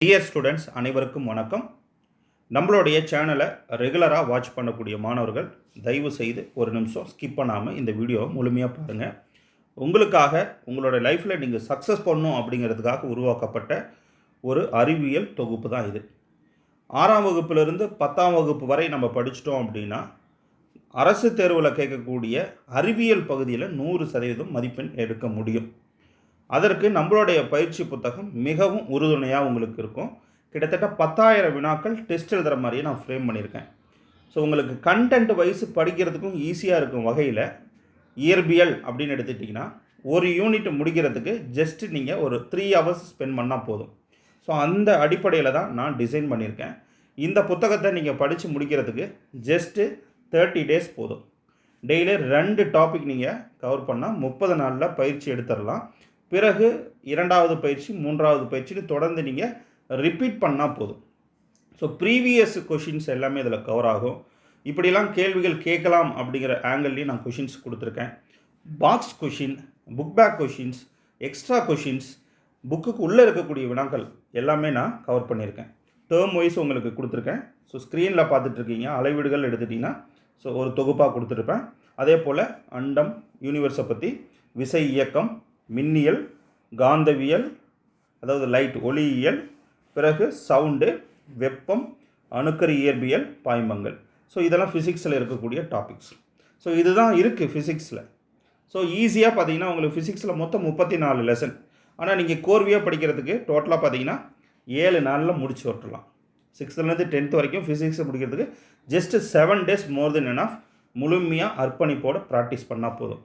Dear students அனைவருக்கும் வணக்கம். நம்மளுடைய சேனலை ரெகுலராக வாட்ச் பண்ணக்கூடிய மாணவர்கள் தயவு செய்து ஒரு நிமிஷம் ஸ்கிப் பண்ணாமல் இந்த வீடியோவை முழுமையாக பாருங்கள் உங்களுக்காக உங்களோட லைஃப்பில் நீங்கள் சக்ஸஸ் பண்ணும் அப்படிங்கிறதுக்காக உருவாக்கப்பட்ட ஒரு அறிவியல் தொகுப்பு தான் இது. ஆறாம் வகுப்பிலிருந்து பத்தாம் வகுப்பு வரை நம்ம படிச்சிட்டோம் அப்படின்னா அரசு தேர்வில் கேட்கக்கூடிய அறிவியல் பகுதியில் நூறு சதவீதம் மதிப்பெண் எடுக்க முடியும். அதற்கு நம்மளுடைய பயிற்சி புத்தகம் மிகவும் உறுதுணையாக உங்களுக்கு இருக்கும். கிட்டத்தட்ட பத்தாயிரம் வினாக்கள் டெஸ்ட் எழுதுகிற மாதிரியே நான் ஃப்ரேம் பண்ணியிருக்கேன். ஸோ உங்களுக்கு கண்டென்ட் வைஸ் படிக்கிறதுக்கும் ஈஸியாக இருக்கும் வகையில் இயற்பியல் அப்படின்னு எடுத்துட்டிங்கன்னா ஒரு யூனிட் முடிக்கிறதுக்கு ஜஸ்ட் நீங்கள் ஒரு த்ரீ ஹவர்ஸ் ஸ்பெண்ட் பண்ணால் போதும். ஸோ அந்த அடிப்படையில் தான் நான் டிசைன் பண்ணியிருக்கேன். இந்த புத்தகத்தை நீங்கள் படித்து முடிக்கிறதுக்கு ஜஸ்ட்டு தேர்ட்டி டேஸ் போதும். டெய்லி ரெண்டு டாபிக் நீங்கள் கவர் பண்ணால் முப்பது நாளில் பயிற்சி எடுத்துடலாம் பிறகு இரண்டாவது பயிற்சி மூன்றாவது பயிற்சின்னு தொடர்ந்து நீங்கள் ரிப்பீட் பண்ணால் போதும். ஸோ ப்ரீவியஸ் கொஷின்ஸ் எல்லாமே இதில் கவர் ஆகும். இப்படிலாம் கேள்விகள் கேட்கலாம் அப்படிங்கிற ஆங்கிள்லேயும் நான் கொஷின்ஸ் கொடுத்துருக்கேன். Box question book back questions extra questions புக்குக்கு உள்ளே இருக்கக்கூடிய வினாக்கள் எல்லாமே நான் கவர் பண்ணியிருக்கேன். டேர்ம் வைஸ் உங்களுக்கு கொடுத்துருக்கேன். ஸோ ஸ்க்ரீனில் பார்த்துட்ருக்கீங்க அளவீடுகள் எடுத்துட்டிங்கன்னா ஸோ ஒரு தொகுப்பாக கொடுத்துருப்பேன். அதே போல் அண்டம் யூனிவர்ஸை பற்றி விசை இயக்கம் மின்னியல் காந்தவியல் அதாவது லைட் ஒளியியல் பிறகு சவுண்டு வெப்பம் அணுக்கரு இயற்பியல் பாய்மங்கள். ஸோ இதெல்லாம் ஃபிசிக்ஸில் இருக்கக்கூடிய டாபிக்ஸ் ஸோ இதுதான் இருக்குது ஃபிசிக்ஸில் ஸோ ஈஸியாக பார்த்தீங்கன்னா உங்களுக்கு ஃபிசிக்ஸில் மொத்தம் முப்பத்தி நாலு லெசன் ஆனால் நீங்கள் கோர்வையாக படிக்கிறதுக்கு டோட்டலாக பார்த்தீங்கன்னா ஏழு நாளில் முடிச்சு விட்டுலாம் சிக்ஸ்த்துலேருந்து டென்த் வரைக்கும் ஃபிசிக்ஸை முடிக்கிறதுக்கு just seven days more then enough முழுமையாக அர்ப்பணிப்போடு ப்ராக்டிஸ் பண்ணால் போதும்.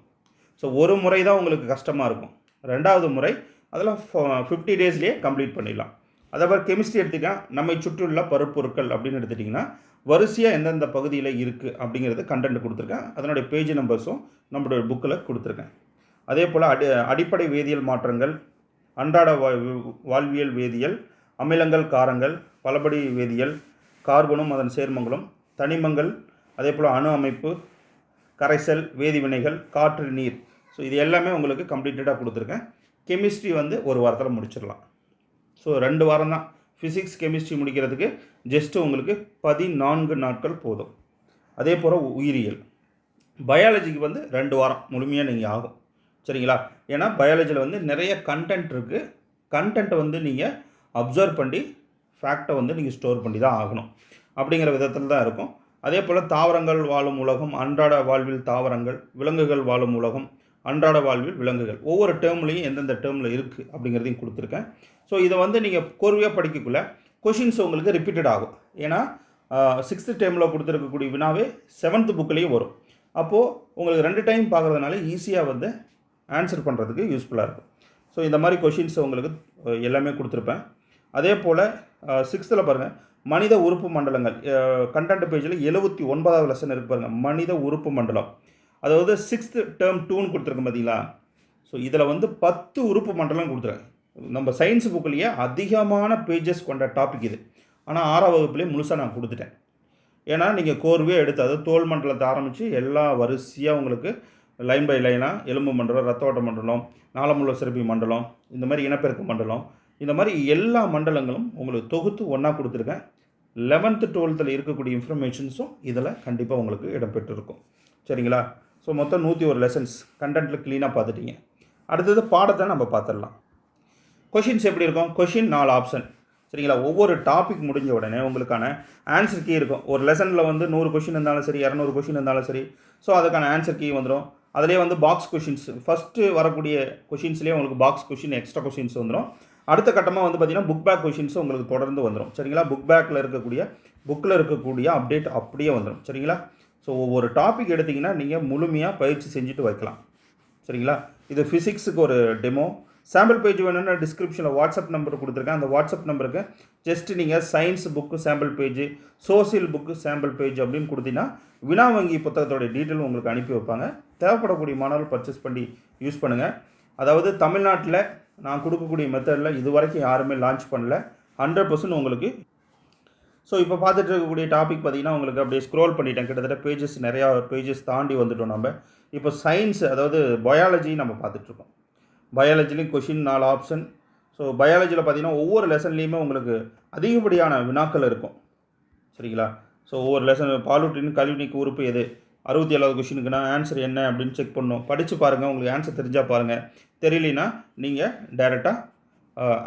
ஸோ ஒரு முறை தான் உங்களுக்கு கஷ்டமாக இருக்கும். ரெண்டாவது முறை அதெல்லாம் ஃபிஃப்டி டேஸ்லேயே கம்ப்ளீட் பண்ணிடலாம். அதே மாதிரி கெமிஸ்ட்ரி எடுத்துக்கிட்டால் நம்மை சுற்றியுள்ள பருப்பொருட்கள் அப்படின்னு எடுத்துட்டிங்கன்னா வரிசையாக எந்தெந்த பகுதியில் இருக்குது அப்படிங்கிறது கண்டென்ட் கொடுத்துருக்கேன். அதனுடைய பேஜ் நம்பர்ஸும் நம்மளுடைய புக்கில் கொடுத்துருக்கேன். அதே போல் அடி அடிப்படை வேதியியல் மாற்றங்கள் அன்றாட வா- வாழ்வியல் வேதியியல் அமிலங்கள் காரங்கள் பலபடி வேதியியல் கார்பனும் அதன் சேர்மங்களும் தனிமங்கள் அதே போல் அணு அமைப்பு கரைசல் வேதிவினைகள் காற்று நீர் ஸோ இது எல்லாமே உங்களுக்கு கம்ப்ளீட்டடாக கொடுத்துருக்கேன். கெமிஸ்ட்ரி வந்து ஒரு வாரத்தில் முடிச்சிடலாம். ஸோ ரெண்டு வாரம் தான். ஃபிசிக்ஸ் கெமிஸ்ட்ரி முடிக்கிறதுக்கு ஜஸ்ட்டு உங்களுக்கு பதினான்கு நாட்கள் போதும். அதே போல் உயிரியல். பயாலஜிக்கு வந்து ரெண்டு வாரம் முழுமையாக நீங்கள் ஆகும். சரிங்களா? ஏன்னா பயாலஜியில் வந்து நிறைய கண்டென்ட் இருக்குது கண்டென்ட்டை வந்து நீங்கள் அப்சர்வ் பண்ணி ஃபேக்டை வந்து நீங்கள் ஸ்டோர் பண்ணி தான் ஆகணும். அப்படிங்கிற விதத்தில் தான் இருக்கும். அதே போல் தாவரங்கள் வாழும் உலகம் அன்றாட வாழ்வில் தாவரங்கள் விலங்குகள் வாழும் உலகம் அன்றாட வாழ்வில் விலங்குகள் ஒவ்வொரு டேர்ம்லையும் எந்தெந்த டேர்மில் இருக்குது அப்படிங்கிறதையும் கொடுத்துருக்கேன். ஸோ இதை வந்து நீங்கள் கோர்வையாக படிக்கக்குள்ள கொஷின்ஸ் உங்களுக்கு ரிப்பீட்டட் ஆகும். ஏன்னா சிக்ஸ்த்து டேர்மில் கொடுத்துருக்கக்கூடிய வினாவே செவன்த்து புக்லேயும் வரும். அப்போது உங்களுக்கு ரெண்டு டைம் பார்க்குறதுனால ஈஸியாக வந்து ஆன்சர் பண்ணுறதுக்கு யூஸ்ஃபுல்லாக இருக்கும். ஸோ இந்த மாதிரி கொஷின்ஸ் உங்களுக்கு எல்லாமே கொடுத்துருப்பேன். அதே போல் சிக்ஸ்த்தில் பாருங்கள் மனித உறுப்பு மண்டலங்கள் கண்டென்ட் பேஜில் எழுபத்தி ஒன்பதாவது லெசன் இருக்கு பாருங்கள் மனித உறுப்பு மண்டலம். அதாவது சிக்ஸ்த்து டேர்ம் டூன்னு கொடுத்துருக்கேன் பார்த்தீங்களா ஸோ இதில் வந்து பத்து உறுப்பு மண்டலம் கொடுத்துருக்கேன் நம்ம சயின்ஸ் புக்லேயே அதிகமான பேஜஸ் கொண்ட டாபிக் இது. ஆனால் ஆறாம் வகுப்புலேயே முழுசாக நான் கொடுத்துட்டேன். ஏன்னா நீங்கள் கோர்வே எடுத்து அதாவது தோல் மண்டலத்தை ஆரம்பித்து எல்லா வரிசையாக உங்களுக்கு லைன் பை லைனாக எலும்பு மண்டலம் ரத்த ஓட்ட மண்டலம் நாளமுள்ள சிறப்பி மண்டலம் இந்த மாதிரி இனப்பெருக்க மண்டலம் இந்த மாதிரி எல்லா மண்டலங்களும் உங்களுக்கு தொகுத்து ஒன்றா கொடுத்துருக்கேன். லெவன்த்து டுவெல்த்தில் இருக்கக்கூடிய இன்ஃபர்மேஷன்ஸும் இதில் கண்டிப்பாக உங்களுக்கு இடம்பெற்றிருக்கும். சரிங்களா? ஸோ மொத்தம் நூற்றி ஒரு லெசன்ஸ் கண்டென்ட்டில் க்ளீனாக பார்த்துட்டீங்க. அடுத்தது பாடத்தை நம்ம பார்த்துடலாம். கொஷின்ஸ் எப்படி இருக்கும்? கொஷின் நாலு ஆப்ஷன் சரிங்களா? ஒவ்வொரு டாபிக் முடிஞ்ச உடனே உங்களுக்கான ஆன்சர் கீ இருக்கும். ஒரு லெசனில் வந்து நூறு கொஷின் இருந்தாலும் சரி இரநூறு கொஷின் இருந்தாலும் சரி ஸோ அதுக்கான ஆன்சர் கீ வந்துடும் அதிலே வந்து பாக்ஸ் கொஷின்ஸ் ஃபஸ்ட்டு வரக்கூடிய கொஷின்ஸ்லேயே உங்களுக்கு பாக்ஸ் கொஷின் எக்ஸ்ட்ரா கொஷின்ஸ் வந்துடும் அடுத்த கட்டமாக வந்து பார்த்திங்கன்னா புக் பேக் கொஷின்ஸ் உங்களுக்கு தொடர்ந்து வந்துடும் சரிங்களா? புக் பேக்கில் இருக்கக்கூடிய புக்கில் இருக்கக்கூடிய அப்டேட் அப்படியே வந்துடும் சரிங்களா? ஸோ ஒவ்வொரு டாபிக் எடுத்திங்கன்னா நீங்கள் முழுமையாக பயிற்சி செஞ்சுட்டு வைக்கலாம். சரிங்களா? இது ஃபிசிக்ஸுக்கு ஒரு டெமோ சாம்பிள் பேஜ் வேணும்னா டிஸ்கிரிப்ஷனில் வாட்ஸ்அப் நம்பர் கொடுத்துருக்கேன். அந்த வாட்ஸ்அப் நம்பருக்கு ஜஸ்ட் நீங்கள் science book sample page social book sample page அப்படின்னு கொடுத்தீங்கன்னா வினா வங்கி புத்தகத்தோட டீட்டெயில் உங்களுக்கு அனுப்பி வைப்பாங்க. தேவைப்படக்கூடிய மாணவர்கள் பர்ச்சேஸ் பண்ணி யூஸ் பண்ணுங்கள் அதாவது தமிழ்நாட்டில் நான் கொடுக்கக்கூடிய மெத்தடில் இது வரைக்கும் யாருமே லான்ச் பண்ணல. ஹண்ட்ரட் பர்சன்ட் உங்களுக்கு ஸோ இப்போ பார்த்துட்டு இருக்கக்கூடிய டாபிக் பார்த்தீங்கன்னா உங்களுக்கு அப்படியே ஸ்க்ரோல் பண்ணிட்டேன். கிட்டத்தட்ட பேஜஸ் நிறையா பேஜஸ் தாண்டி வந்துட்டோம் நம்ம. இப்போ சயின்ஸ் அதாவது பயாலஜி நம்ம பார்த்துட்ருக்கோம் பயாலஜிலையும் கொஷின் நாலு ஆப்ஷன் ஸோ பயாலஜியில் பார்த்தீங்கன்னா ஒவ்வொரு லெசன்லேயுமே உங்களுக்கு அதிகப்படியான வினாக்கள் இருக்கும். சரிங்களா? ஸோ ஒவ்வொரு லெசன் பாலூட்டின் கல்வினிக்கு உறுப்பு எது? அறுபத்தி ஏழாவது கொஷினுக்குனா ஆன்சர் என்ன அப்படின்னு செக் பண்ணணும். படித்து பாருங்கள் உங்களுக்கு ஆன்சர் தெரிஞ்சால் பாருங்கள் தெரியலனா நீங்கள் டைரெக்டாக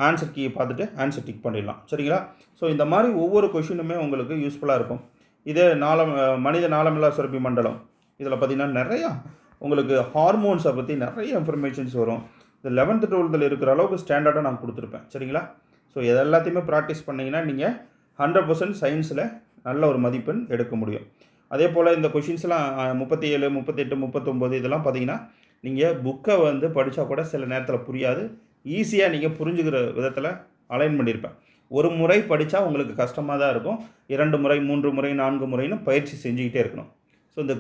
ஆன்சர் கீயை பார்த்துட்டு ஆன்சர் டிக் பண்ணிடலாம். சரிங்களா? ஸோ இந்த மாதிரி ஒவ்வொரு கொஷினுமே உங்களுக்கு யூஸ்ஃபுல்லாக இருக்கும். இதே நாளம் மனித நாளமில்லா சுரப்பி மண்டலம். இதில் பார்த்தீங்கன்னா நிறையா உங்களுக்கு ஹார்மோன்ஸை பற்றி நிறைய இன்ஃபர்மேஷன்ஸ் வரும். இந்த லெவன்த்து டுவெல்த்தில் இருக்கிற அளவுக்கு ஸ்டாண்டர்டாக நான் கொடுத்துருப்பேன். சரிங்களா? ஸோ இது எல்லாத்தையுமே ப்ராக்டிஸ் பண்ணிங்கன்னா நீங்கள் ஹண்ட்ரட் பர்சன்ட் சயின்ஸில் நல்ல ஒரு மதிப்பெண் எடுக்க முடியும். அதே போல் இந்த கொஷின்ஸ்லாம் முப்பத்தி ஏழு முப்பத்தெட்டு முப்பத்தொம்போது இதெல்லாம் பார்த்தீங்கன்னா நீங்கள் புக்கை வந்து படித்தா கூட சில நேரத்தில் புரியாது. ஈஸியாக நீங்கள் புரிஞ்சுக்கிற விதத்தில் அலைன் பண்ணியிருப்பேன் ஒரு முறை படித்தா உங்களுக்கு கஷ்டமாக தான் இருக்கும். இரண்டு முறை மூன்று முறை நான்கு முறைன்னு பயிற்சி செஞ்சுக்கிட்டே இருக்கணும். ஸோ இந்த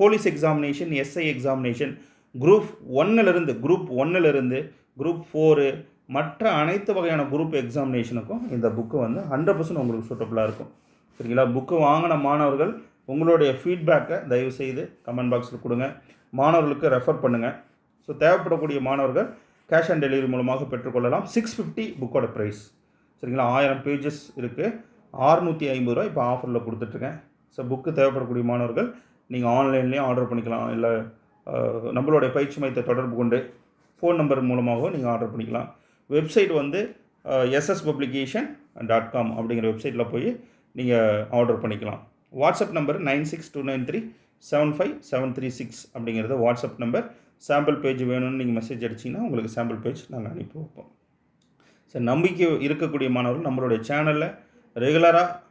police examination SI examination group ஒன்னிலிருந்து group ஒன்னிலிருந்து குரூப் ஃபோரு மற்ற அனைத்து வகையான குரூப் எக்ஸாமினேஷனுக்கும் இந்த புக்கு வந்து ஹண்ட்ரட் பர்சன்ட் உங்களுக்கு சூட்டபுளாக இருக்கும். சரிங்களா? புக்கு வாங்கின மாணவர்கள் உங்களுடைய ஃபீட்பேக்கை தயவுசெய்து கமெண்ட் பாக்ஸில் கொடுங்க. மாணவர்களுக்கு ரெஃபர் பண்ணுங்கள் ஸோ தேவைப்படக்கூடிய மாணவர்கள் கேஷ் ஆன் டெலிவரி மூலமாக பெற்றுக்கொள்ளலாம். சிக்ஸ் ஃபிஃப்டி புக்கோட ப்ரைஸ் சரிங்களா? ஆயிரம் பேஜஸ் இருக்குது ஆறுநூற்றி ஐம்பது ரூபா இப்போ ஆஃபரில் கொடுத்துட்ருக்கேன் ஸோ புக்கு தேவைப்படக்கூடிய மாணவர்கள் நீங்கள் ஆன்லைன்லேயும் ஆர்டர் பண்ணிக்கலாம். இல்லை நம்மளுடைய பயிற்சி மையத்தை தொடர்பு கொண்டு ஃபோன் நம்பர் மூலமாகவும் நீங்கள் ஆர்டர் பண்ணிக்கலாம். வெப்சைட் வந்து எஸ்எஸ் பப்ளிகேஷன் டாட் காம் அப்படிங்கிற வெப்சைட்டில் போய் நீங்கள் ஆர்டர் பண்ணிக்கலாம். WhatsApp number nine six two nine three seven five seven three six அப்படிங்கிறது வாட்ஸ்அப் நம்பர் சாம்பிள் பேஜ் வேணும்னு நீங்கள் மெசேஜ் அடிச்சிங்கன்னா உங்களுக்கு சாம்பிள் பேஜ் நாங்கள் அனுப்பி வைப்போம். சரி நம்பிக்கை இருக்கக்கூடிய மாணவர்கள் நம்மளுடைய சேனலில் ரெகுலராக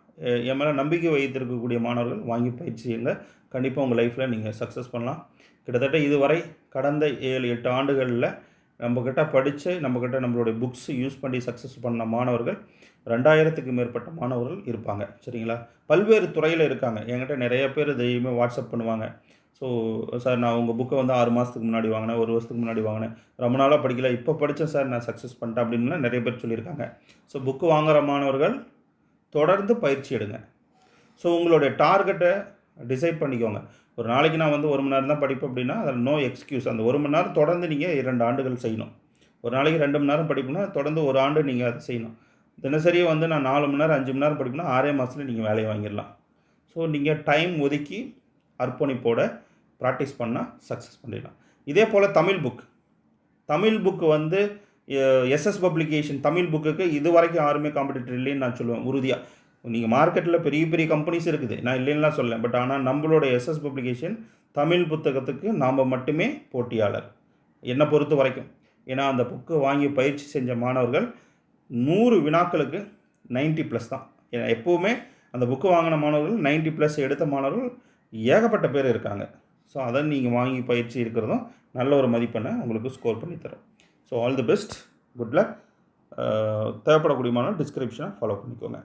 என் மேலே நம்பிக்கை வைத்திருக்கக்கூடிய மாணவர்கள் வாங்கி பயிற்சி கண்டிப்பாக உங்கள் லைஃப்பில் நீங்கள் சக்ஸஸ் பண்ணலாம். கிட்டத்தட்ட இதுவரை கடந்த ஏழு எட்டு ஆண்டுகளில் நம்மக்கிட்ட படித்து நம்மக்கிட்ட நம்மளுடைய புக்ஸ் யூஸ் பண்ணி சக்ஸஸ் பண்ண மாணவர்கள் ரெண்டாயிரத்துக்கு மேற்பட்ட மாணவர்கள் இருப்பாங்க. சரிங்களா? பல்வேறு துறையில் இருக்காங்க. என்கிட்ட நிறைய பேர் தைரியமே வாட்ஸ்அப் பண்ணுவாங்க. ஸோ சார் நான் உங்கள் புக்கை வந்து ஆறு மாதத்துக்கு முன்னாடி வாங்கினேன் ஒரு வருஷத்துக்கு முன்னாடி வாங்கினேன். ரொம்ப நாளாக படிக்கல இப்போ படித்தேன் சார் நான் சக்ஸஸ் பண்ணிட்டேன் அப்படின்லாம் நிறைய பேர் சொல்லியிருக்காங்க. ஸோ புக்கு வாங்குகிற மாணவர்கள் தொடர்ந்து பயிற்சி எடுங்க. ஸோ உங்களுடைய டார்கெட்டை டிசைட் பண்ணிக்கோங்க. ஒரு நாளைக்கு நான் வந்து ஒரு மணி நேரம் தான் படிப்பேன் அப்படின்னா அதில் நோ எக்ஸ்கியூஸ் அந்த ஒரு மணி நேரம் தொடர்ந்து நீங்கள் இரண்டு ஆண்டுகள் செய்யணும். ஒரு நாளைக்கு ரெண்டு மணி நேரம் படிப்புனா தொடர்ந்து ஒரு ஆண்டு நீங்கள் அதை செய்யணும். தினசரி வந்து நான் நாலு மணி நேரம் அஞ்சு மணி நேரம் படிப்புனா ஆறே மாதத்துல நீங்கள் வேலையை வாங்கிடலாம். ஸோ நீங்கள் டைம் ஒதுக்கி அர்ப்பணிப்போட ப்ராக்டிஸ் பண்ணால் சக்ஸஸ் பண்ணிடலாம். இதே போல் தமிழ் புக் தமிழ் புக்கு வந்து எஸ்எஸ் பப்ளிகேஷன் தமிழ் புக்குக்கு இது வரைக்கும் யாருமே காம்படிட்டர் இல்லைன்னு நான் சொல்லுவேன் உறுதியாக நீங்கள் மார்க்கெட்டில் பெரிய பெரிய கம்பெனிஸ் இருக்குது. நான் இல்லைன்னுலாம் சொல்லலை. பட் ஆனால் நம்மளோட எஸ்எஸ் பப்ளிகேஷன் தமிழ் புத்தகத்துக்கு நாம் மட்டுமே போட்டியாளர். என்னை பொறுத்த வரைக்கும். ஏன்னா அந்த புக்கு வாங்கி பயிற்சி செஞ்ச மாணவர்கள் நூறு வினாக்களுக்கு 90 ப்ளஸ் தான். ஏன்னா எப்போவுமே அந்த புக்கு வாங்கின மாணவர்கள் 90 ப்ளஸ் எடுத்த மாணவர்கள் ஏகப்பட்ட பேர் இருக்காங்க. ஸோ அதை நீங்கள் வாங்கி பயிற்சி இருக்கிறதும் நல்ல ஒரு மதிப்பெண்ணை உங்களுக்கு ஸ்கோர் பண்ணி தரும். So all the best good luck தேவைப்படக்கூடிய டிஸ்கிரிப்ஷனை ஃபாலோ பண்ணிக்கோங்க.